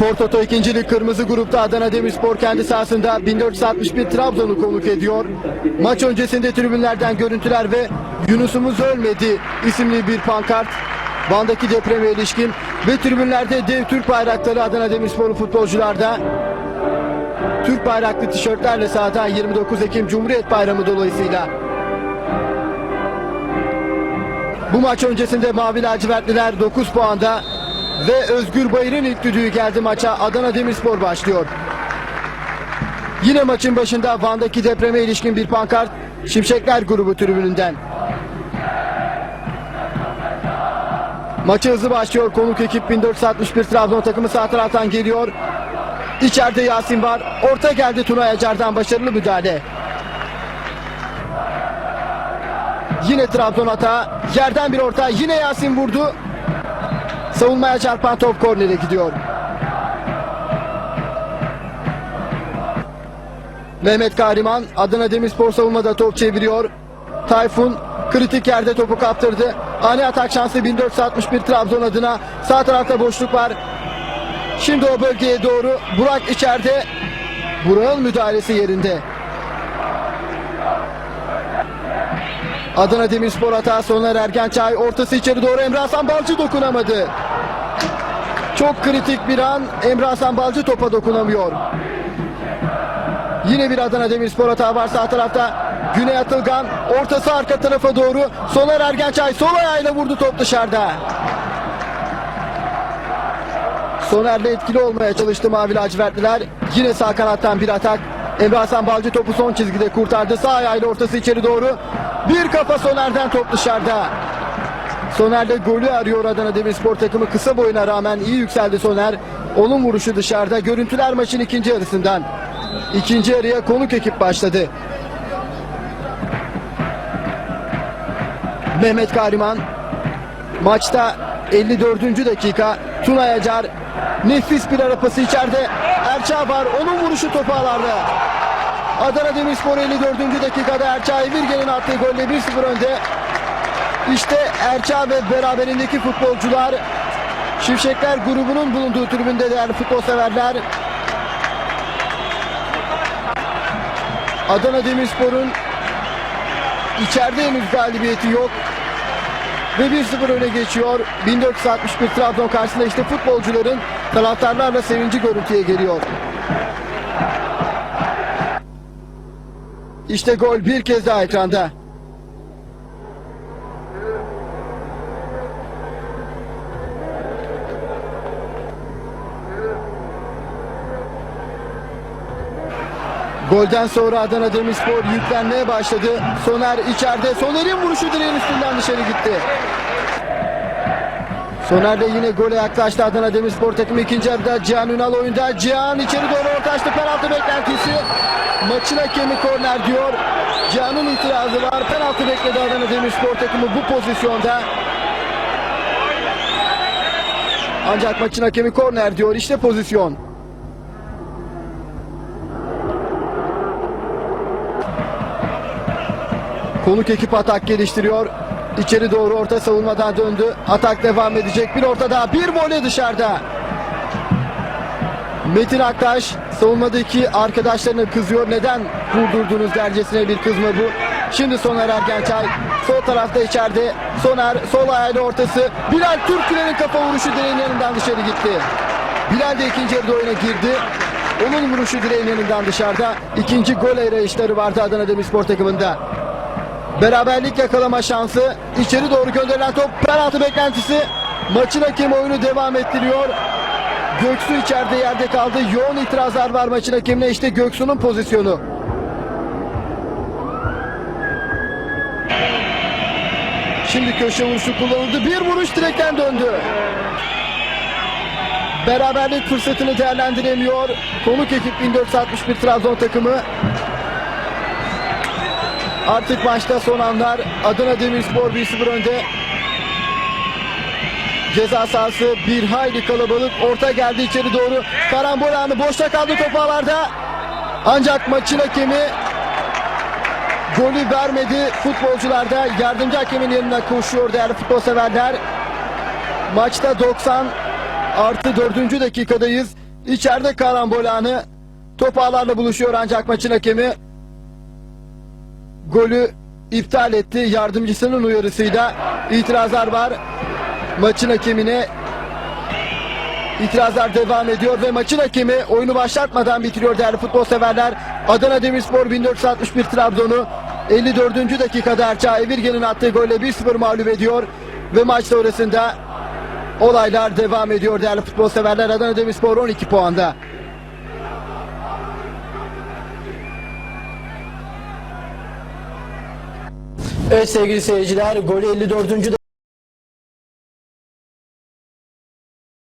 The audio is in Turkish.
Spor Toto 2. Lig Kırmızı Grup'ta Adana Demirspor kendi sahasında 1461 Trabzon'u konuk ediyor. Maç öncesinde tribünlerden görüntüler ve Yunus'umuz ölmedi isimli bir pankart. Van'daki depreme ilişkin ve tribünlerde dev Türk bayrakları Adana Demirspor'un futbolcularda. Türk bayraklı tişörtlerle sahada 29 Ekim Cumhuriyet Bayramı dolayısıyla. Bu maç öncesinde Mavi Lacivertliler 9 puanda ve Özgür Bayır'ın ilk düdüğü geldi maça. Adana Demirspor başlıyor. Yine maçın başında Van'daki depreme ilişkin bir pankart Şimşekler grubu tribününden. Maçı hızlı başlıyor. Konuk ekip 1461 Trabzon takımı sağ taraftan geliyor. İçeride Yasin var. Orta geldi Tunay Acar'dan başarılı müdahale. Yine Trabzon hata. Yerden bir orta. Yine Yasin vurdu. Savunmaya çarpan top kornere gidiyor. Mehmet Kahriman Adana Demirspor savunmada top çeviriyor. Tayfun kritik yerde topu kaptırdı. Ani atak şansı 1461 Trabzon adına. Sağ tarafta boşluk var. Şimdi o bölgeye doğru Burak içeride. Burak'ın müdahalesi yerinde. Adana Demirspor hata Soner Ergençay ortası içeri doğru Emre Hasan Balcı dokunamadı. Çok kritik bir an Emre Hasan Balcı topa dokunamıyor. Yine bir Adana Demirspor hata var sağ tarafta. Güney Atılgan ortası arka tarafa doğru. Soner Ergençay sol ayağıyla vurdu top dışarıda. Soner'le etkili olmaya çalıştı Mavi Lacivertliler. Yine sağ kanattan bir atak. Emre Hasan Balcı topu son çizgide kurtardı. Sağ ayağıyla ortası içeri doğru. Bir kafa Soner'den top dışarıda. Soner'le golü arıyor Adana Demirspor takımı. Kısa boyuna rağmen iyi yükseldi Soner. Onun vuruşu dışarıda. Görüntüler maçın ikinci yarısından. İkinci yarıya konuk ekip başladı. Mehmet Kahriman maçta 54. dakika Tunay Acar nefis bir arapası içeride Erçağ var onun vuruşu topu ağlarda. Adana Demirspor 54. dakikada Erçağ Evirgen'in attığı golle 1-0 önde. İşte Erçağ ve beraberindeki futbolcular Şimşekler grubunun bulunduğu tribünde değerli futbol severler. Adana Demirspor'un içeride henüz galibiyeti yok. Ve 1-0 öne geçiyor. 1461 Trabzon karşısında işte futbolcuların taraftarlarla sevinci görüntüye geliyor. İşte gol bir kez daha ekranda. Golden sonra Adana Demirspor yüklenmeye başladı. Soner içeride. Soner'in vuruşu direğin üstünden dışarı gitti. Soner de yine gole yaklaştı Adana Demirspor takımı ikinci yarıda Cihan Ünal oyunda. Cihan içeri doğru orta açtı. Penaltı beklentisi. Maçın hakemi korner diyor. Cihan'ın itirazı var. Penaltı bekledi Adana Demirspor takımı bu pozisyonda. Ancak maçın hakemi korner diyor. İşte pozisyon. Konuk ekip atak geliştiriyor. İçeri doğru orta savunmadan döndü. Atak devam edecek. Bir orta daha. Bir voley dışarıda. Metin Aktaş savunmadaki arkadaşlarına kızıyor. Neden vurdurdunuz dercesine bir kızma bu. Şimdi Soner Ergençay sol tarafta içeride. Soner sol ayağıyla ortası. Bilal Türküler'in kafa vuruşu direğin yanından dışarı gitti. Bilal de ikinci yarıda oyuna girdi. Onun vuruşu direğin yanından dışarıda. İkinci gol arayışları vardı Adana Demirspor takımında. Beraberlik yakalama şansı. İçeri doğru gönderilen top penaltı beklentisi. Maçın hakemi oyunu devam ettiriyor. Göksu içeride yerde kaldı. Yoğun itirazlar var maçın hakemine. İşte Göksu'nun pozisyonu. Şimdi köşe vuruşu kullanıldı. Bir vuruş direkten döndü. Beraberlik fırsatını değerlendiremiyor. Konuk ekip 1461 Trabzon takımı. Artık maçta son anlar. Adana Demirspor 1-0 önde. Ceza sahası bir hayli kalabalık. Orta geldi içeri doğru. Karambol anı boşta kaldı top ağlarda. Ancak maçın hakemi golü vermedi. Futbolcular da yardımcı hakemin yanına koşuyor değerli futbol severler. Maçta 90 artı 4. dakikadayız. İçeride karambol anı. Top buluşuyor ancak maçın hakemi golü iptal etti. Yardımcısının uyarısıyla itirazlar var. Maçın hakemine itirazlar devam ediyor ve maçın hakemi oyunu başlatmadan bitiriyor değerli futbol severler. Adana Demirspor 1461 Trabzon'u 54. dakikada Erça Evirgen'in attığı golle 1-0 mağlup ediyor ve maç sonrasında olaylar devam ediyor değerli futbol severler. Adana Demirspor 12 puanda. Evet sevgili seyirciler golü 54.